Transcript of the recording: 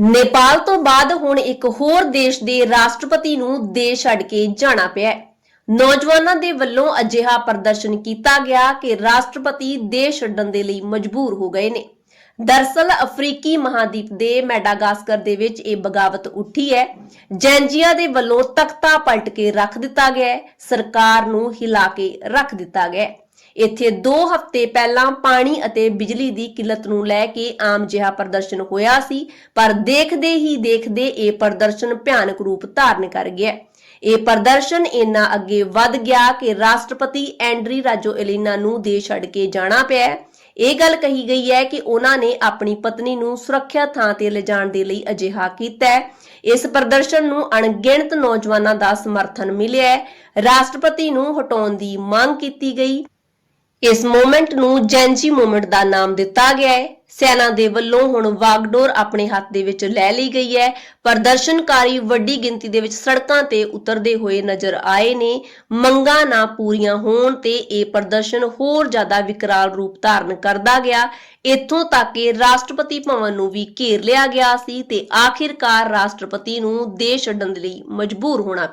ਨੇਪਾਲ ਤੋਂ ਬਾਅਦ ਹੁਣ ਇੱਕ ਹੋਰ ਦੇਸ਼ ਦੇ ਰਾਸ਼ਟਰਪਤੀ ਨੂੰ ਦੇਸ਼ ਛੱਡ ਕੇ ਜਾਣਾ ਪਿਆ ਨੌਜਵਾਨਾਂ ਦੇ ਵੱਲੋਂ ਅਜਿਹਾ ਪ੍ਰਦਰਸ਼ਨ ਕੀਤਾ ਗਿਆ ਕਿ ਰਾਸ਼ਟਰਪਤੀ ਦੇਸ਼ ਛੱਡਣ ਦੇ ਲਈ ਮਜਬੂਰ ਹੋ ਗਏ ਨੇ। ਦਰਸਲ, ਅਫਰੀਕੀ ਮਹਾਦੀਪ ਦੇ ਮੈਡਾਗਾਸਕਰ ਦੇ ਵਿੱਚ ਇਹ ਬਗਾਵਤ ਉੱਠੀ ਹੈ। ਜੈਂਜੀਆ ਦੇ ਵੱਲੋਂ ਤਖਤਾ ਪਲਟ ਕੇ ਰੱਖ ਦਿੱਤਾ ਗਿਆ ਹੈ। ਸਰਕਾਰ ਨੂੰ ਹਿਲਾ ਕੇ ਰੱਖ ਦਿੱਤਾ ਗਿਆ ਹੈ। ਇੱਥੇ 2 ਹਫ਼ਤੇ ਪਹਿਲਾਂ ਪਾਣੀ ਅਤੇ ਬਿਜਲੀ ਦੀ ਕਿੱਲਤ ਨੂੰ ਲੈ ਕੇ ਆਮ ਜਿਹਾ ਪ੍ਰਦਰਸ਼ਨ ਹੋਇਆ ਸੀ, ਪਰ ਦੇਖਦੇ ਹੀ ਦੇਖਦੇ ਇਹ ਪ੍ਰਦਰਸ਼ਨ ਭਿਆਨਕ ਰੂਪ ਧਾਰਨ ਕਰ ਗਿਆ। ਇਹ ਪ੍ਰਦਰਸ਼ਨ ਇੰਨਾ ਅੱਗੇ ਵੱਧ ਗਿਆ ਕਿ ਰਾਸ਼ਟਰਪਤੀ ਐਂਡਰੀ ਰਾਜੋ ਐਲੀਨਾ ਨੂੰ ਦੇਸ਼ ਛੱਡ ਕੇ ਜਾਣਾ ਪਿਆ। ਇਹ ਗੱਲ ਕਹੀ ਗਈ ਹੈ ਕਿ ਉਹਨਾਂ ਨੇ ਆਪਣੀ ਪਤਨੀ ਨੂੰ ਸੁਰੱਖਿਅਤ ਥਾਂ ਤੇ ਲਿਜਾਣ ਦੇ ਲਈ ਅਜਿਹਾ ਕੀਤਾ ਇਸ ਪ੍ਰਦਰਸ਼ਨ ਨੂੰ ਅਣਗਿਣਤ ਨੌਜਵਾਨਾਂ ਦਾ ਸਮਰਥਨ ਮਿਲਿਆ ਰਾਸ਼ਟਰਪਤੀ ਨੂੰ ਹਟਾਉਣ ਦੀ ਮੰਗ ਕੀਤੀ ਗਈ। ਇਸ ਮੂਵਮੈਂਟ ਨੂੰ ਜੈਂਜੀ ਮੂਵਮੈਂਟ ਦਾ ਨਾਮ ਦਿੱਤਾ ਗਿਆ ਹੈ। ਸੈਨਾ ਦੇ ਵੱਲੋਂ ਹੁਣ ਵਾਗਡੋਰ ਆਪਣੇ ਹੱਥ ਦੇ ਵਿੱਚ ਲੈ ਲਈ ਗਈ ਹੈ। ਪ੍ਰਦਰਸ਼ਨਕਾਰੀ ਵੱਡੀ ਗਿਣਤੀ ਦੇ ਵਿੱਚ ਸੜਕਾਂ ਤੇ ਉਤਰਦੇ ਹੋਏ ਨਜ਼ਰ ਆਏ ਨੇ। ਮੰਗਾਂ ਨਾ ਪੂਰੀਆਂ ਹੋਣ ਤੇ ਇਹ ਪ੍ਰਦਰਸ਼ਨ ਹੋਰ ਜ਼ਿਆਦਾ ਵਿਕਰਾਲ ਰੂਪ ਧਾਰਨ ਕਰਦਾ ਗਿਆ। ਇੱਥੋਂ ਤੱਕ ਕਿ ਰਾਸ਼ਟਰਪਤੀ ਭਵਨ ਨੂੰ ਵੀ ਘੇਰ ਲਿਆ ਗਿਆ ਸੀ ਤੇ ਆਖਿਰਕਾਰ ਰਾਸ਼ਟਰਪਤੀ ਨੂੰ ਦੇਸ਼ ਛੱਡਣ ਦੇ ਲਈ ਮਜਬੂਰ ਹੋਣਾ